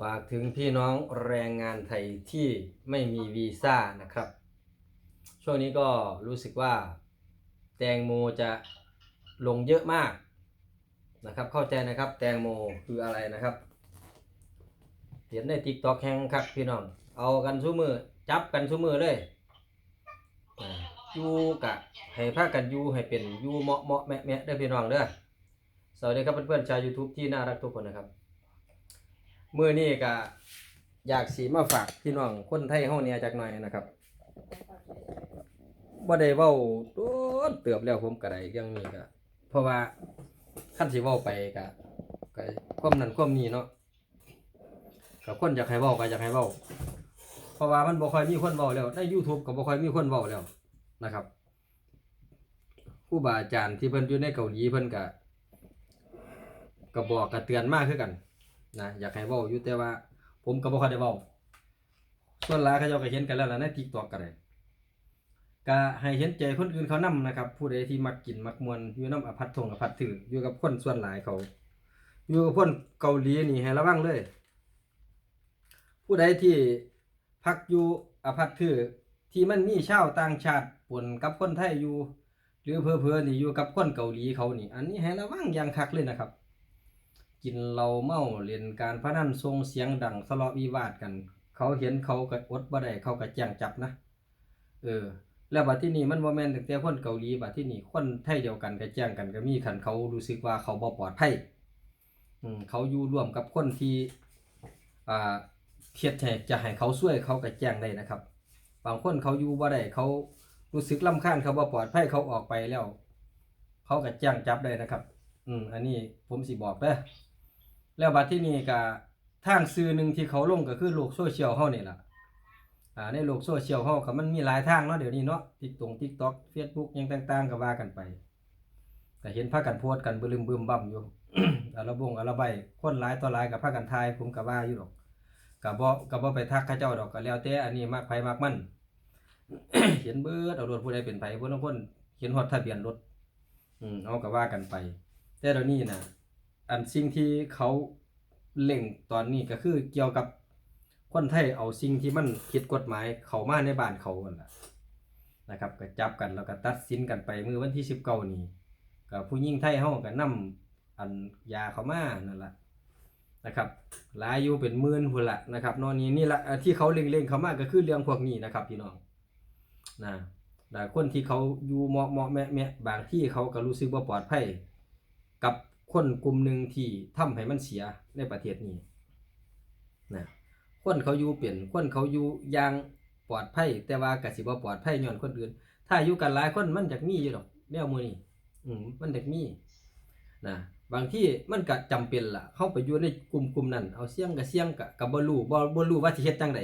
ฝากถึงพี่น้องแรงงานไทยที่ไม่มีวีซ่านะครับ ช่วงนี้ก็รู้สึกว่าแตงโมจะลงเยอะมากนะครับ เข้าใจนะครับแตงโมคืออะไรนะครับเห็นในติ๊กต็อกแห้งครับพี่น้อง เอากันสู้มือจับกันสู้มือเลยอยู่กะให้พากันอยู่ให้เป็นอยู่เหมาะเหมาะแมะแมะเด้พี่น้องเด้อสวัสดีครับเพื่อนๆชาว YouTube ที่น่ารักทุกคนนะครับ มื้อนี้ก็อยากสีมาฝากพี่น้องคนไทยเฮาเนี่ยจักหน่อยนะครับบ่ได้เว้าโดนเติบแล้วผมก็ได้เรื่องนี้ก็เพราะว่าคันสิเว้าไปก็ก็ความนั้นความนี้เนาะก็คนอยากให้เว้าก็อยากให้เว้าเพราะว่ามันบ่ค่อยมีคนเว้าแล้วใน YouTube ก็บ่ค่อยมีคนเว้าแล้วนะครับครูบาอาจารย์ที่เพิ่นอยู่ในเกาหลีเพิ่นก็ก็บอกก็เตือนมากคือกัน นะอยากให้เว้าอยู่แต่ว่า ผมก็บ่ค่อยได้เว้าส่วนหลายเขาเจ้าก็เห็นกันแล้วล่ะใน TikTok ก็ได้ก็ให้เห็นใจคนอื่นเขานํนะครับ ผู้ใดที่มักกินมักมวนอยู่นำอภัททงอภัทถืออยู่กับคนส่วนหลายเขา อยู่กับคนเกาหลีนี่ให้ระวังเลย ผู้ใดที่พักอยู่อภัทถือที่มันมีชาวต่างชาติปนกับคนไทยอยู่ หรือเพื่อๆนี่อยู่กับคนเกาหลีเขานี่ อันนี้ให้ระวังอย่างคักเลยนะครับ กินเหล้าเมาเล่นการพนันส่งเสียงดังทะเลาะวิวาทกัน เขาเห็นเขาก็อดบ่ได้เขาก็แจ้งจับนะเออ แล้วบัดที่นี่มันบ่แม่นตั้งแต่คนเกาหลีบัดที่นี่คนไทยเดียวกันก็แจ้งกันก็มีคันเขารู้สึกว่าเขาบ่ปลอดภัยอืมเขาอยู่ร่วมกับคนที่อ่าเทียดแทจะให้เขาช่วยเขาก็แจ้งได้นะครับ บางคนเขาอยู่บ่ได้เขารู้สึกลำคาญเขาบ่ปลอดภัยเขาออกไปแล้ว เขาก็แจ้งจับได้นะครับ อืมอันนี้ผมสิบอกเด้อ แล้วบัดที่นี่ก็ทางสื่อหนึ่งที่เขาลงก็คือโลกโซเชียลเฮานี่ล่ะอ่าในโลกโซเชียลเฮาก็มันมีหลายทางเนาะเดี๋ยวนี้เนาะ TikTok TikTok Facebook หยังต่างๆก็ว่ากันไปก็เห็นพากันโพสต์กันบึลืมบึมบั่มอยู่อะละบงอะละใบคนหลายต่อหลายก็พากันทายผมก็ว่าอยู่ดอกก็บ่ก็บ่ไปทักเขาเจ้าดอกก็แล้วแต่อันนี้มักไผมักมันเห็นเบิดเอารถผู้ใดเป็นไผผู้ลางคนเห็นฮอดทะเบียนรถอืมเอาก็ว่ากันไป แต่เดี๋ยวนี้น่ะ อันสิ่งที่เขาเล่งตอนนี้ก็คือเกี่ยวกับคนไทยเอาสิ่งที่มันผิดกฎหมายเข้ามาในบ้านเขานั่นล่ะนะครับก็จับกันแล้วก็ตัดสินกันไปเมื่อวันที่19นี้ก็ผู้หญิงไทยเฮาก็นำอันยาเขามานั่นแหละนะครับหลายอยู่เป็นหมื่นพุ่นละนะครับนอนนี้นี่ละที่เขาเล็งๆเขามาก็คือเรื่องพวกนี้นะครับพี่น้องนะแต่คนที่เขาอยู่เหมาะเหมาะแมะแมะบางที่เขาก็รู้สึกว่าปลอดภัยกับ คนกลุ่มหนึ่งที่ทำให้มันเสียในประเทศนี้นะคนเขาอยู่เปลี่ยนคนเขาอยู่อย่างปลอดภัย แต่ว่ากสิบ่ปลอดภัยย้อนคนอื่น ถ้าอยู่กันหลายคนมันจะมีอยู่ดอกแนวมือนี่อืมมันจะมีนะบางที่มันก็จำเป็นล่ะ เข้าไปอยู่ในกลุ่มกลุ่มนั้น เอาเสียงกับเสียงกับกับบ่รู้บ่บ่รู้ว่าสิเฮ็ดจังได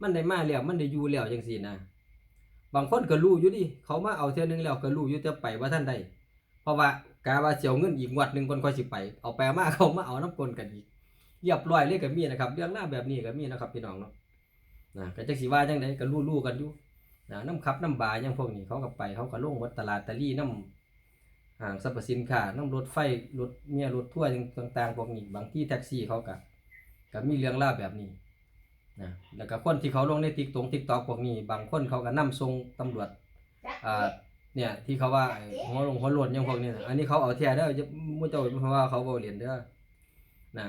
มันได้มาแล้วมันได้อยู่แล้วจังซี่นะบางคนก็รู้อยู่ดิเขามาเอาเทื่อนึงแล้วก็รู้อยู่แต่ไปว่าท่านใดเพราะว่า กาว่าเสียวเงินอีกงวดหนึ่งคนค่อยสิไป เอาไปมาเขามาเอาน้ำกลนกันอีกเรียบร้อยเลยก็มีนะครับ เรื่องหน้าวแบบนี้ก็มีนะครับพี่น้องเนาะนะก็จักสิว่าจังไดก็รู้ๆกันอยู่นะน้ำคับน้ำบาอย่างพวกนี้เขาก็ไปเขาก็ลงวัดตลาดตะลี่น้ำห้างสรรพสินค้าน้ำรถไฟรถเมียรถทั่วร์ต่างๆพวกนี้บางที่แท็กซี่เขาก็ก็มีเรื่องล่าวแบบนี้นะแล้วก็คนที่เขาลงในติ๊กตงติ๊กตอกพวกนี้ บางคนเขาก็นำส่งตำรวจอ่า เนี่ย ที่เขาว่าไอ้หัวลงหัวหล่นอยังพวกนี้นะอันนี้เขาเอาแท้เด้อจะมุ่งเจ้าเพราะว่าเขาบ่เรียนเด้อนะ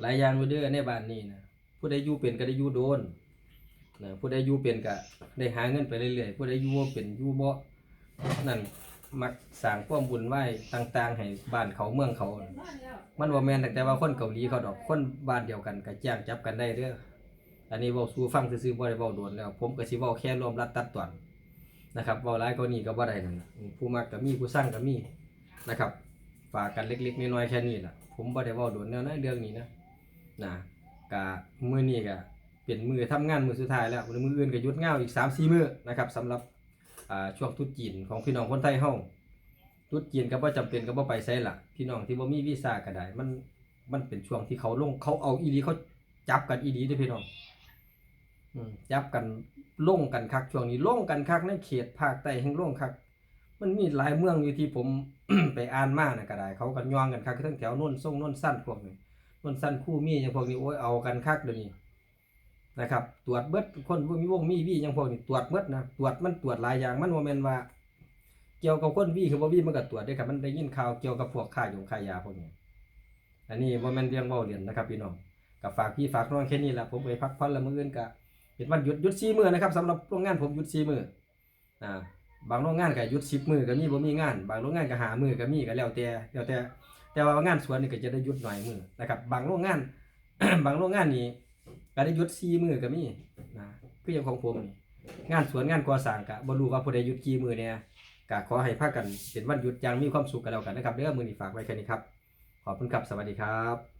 หลายอย่างอยู่เด้อในบ้านนี้นะผู้ใดอยู่เป็นก็ได้อยู่โดนนะผู้ใดอยู่เป็นก็ได้หาเงินไปเรื่อยๆผู้ใดอยู่บ่เป็นอยู่บ่นั่นมักสร้างความบุญไหว้ต่าง ๆ ให้บ้านเขาเมืองเขา มันบ่แม่นแต่ว่าคนเกาหลีเขาดอกคนบ้านเดียวกันก็แจ้งจับกันได้เด้ออันนี้เว้าสู่ฟังซื่อๆบ่ได้เว้าโดนแล้ว ผมก็สิเว้าแค่รวมรัดตัดตอน นะครับเว้าหลายกว่านี้ก็บ่ได้นั่นล่ะผู้มักก็มีผู้สร้างก็มีนะครับฝากกันเล็กๆน้อยๆแค่นี้ล่ะผมบ่ได้เว้าโดนแนวนั้นเรื่องนี้นะนะกะมื้อนี้ก็เป็นมือทำงานมือสุดท้ายแล้วมืออื่นก็หยุดงานอีก3-4มื้อนะครับสำหรับช่วงตรุษจีนของพี่น้องคนไทยเฮาตรุษจีนก็บ่จำเป็นก็บ่ไปไสล่ะพี่น้องที่บ่มีวีซ่าก็ได้มันมันเป็นช่วงที่เขาลงเขาเอาอีหลีเขาจับกันอีหลีเด้อพี่น้องอืมจับกัน ลงกันคักช่วงนี้ลงกันคักในเขตภาคใต้แห่งลงคัก มันมีหลายเมืองอยู่ที่ผม ไปอ่านมานะก็ได้ เขาก็ย่องกันคักทั้งแถวโน่นส่งโน่นสั้นพวกนี้มันสั้นคู่มีอย่างพวกนี้โอ้ยเอากันคักเดี๋ยวนี้นะครับ ตรวจเบิดคนบ่มีวงมีวีอย่างพวกนี้ตรวจเบิดนะตรวจมันตรวจหลายอย่างมันบ่แม่นว่า เกี่ยวกับคนวีคือบ่วีมันก็ตรวจได้ครับมันได้ยินข่าวเกี่ยวกับพวกค่ายงค่ายาพวกนี้อันนี้บ่แม่นเรื่องเว้าเรียนนะครับพี่น้องก็ฝากพี่ฝากน้องแค่นี้แหละผมไปพักผ่อนแล้วมื้ออื่นก็ เป็นวันหยุดหยุด4มื้อนะครับสำหรับโรงงานผมหยุด4มื้ออ่าบางโรงงานก็หยุด10มื้อก็มีบ่มีงาน บางโรงงานก็หามือก็มีก็แล้วแต่แล้วแต่แต่ว่างานสวนนี่ก็จะได้หยุดหน่อยมือนะครับ บางโรงงาน บางโรงงานนี่ก็ได้หยุด4มื้อก็มีนะคืออย่างของผมนี่งานสวนงานก่อสร้างก็บ่รู้ว่าผู้ใดหยุดกี่มือเนี่ยก็ขอให้พากันเป็นวันหยุดอย่างมีความสุขกันแล้วกันนะครับเด้อมื้อนี้ฝากไว้แค่นี้ครับขอบคุณครับสวัสดีครับ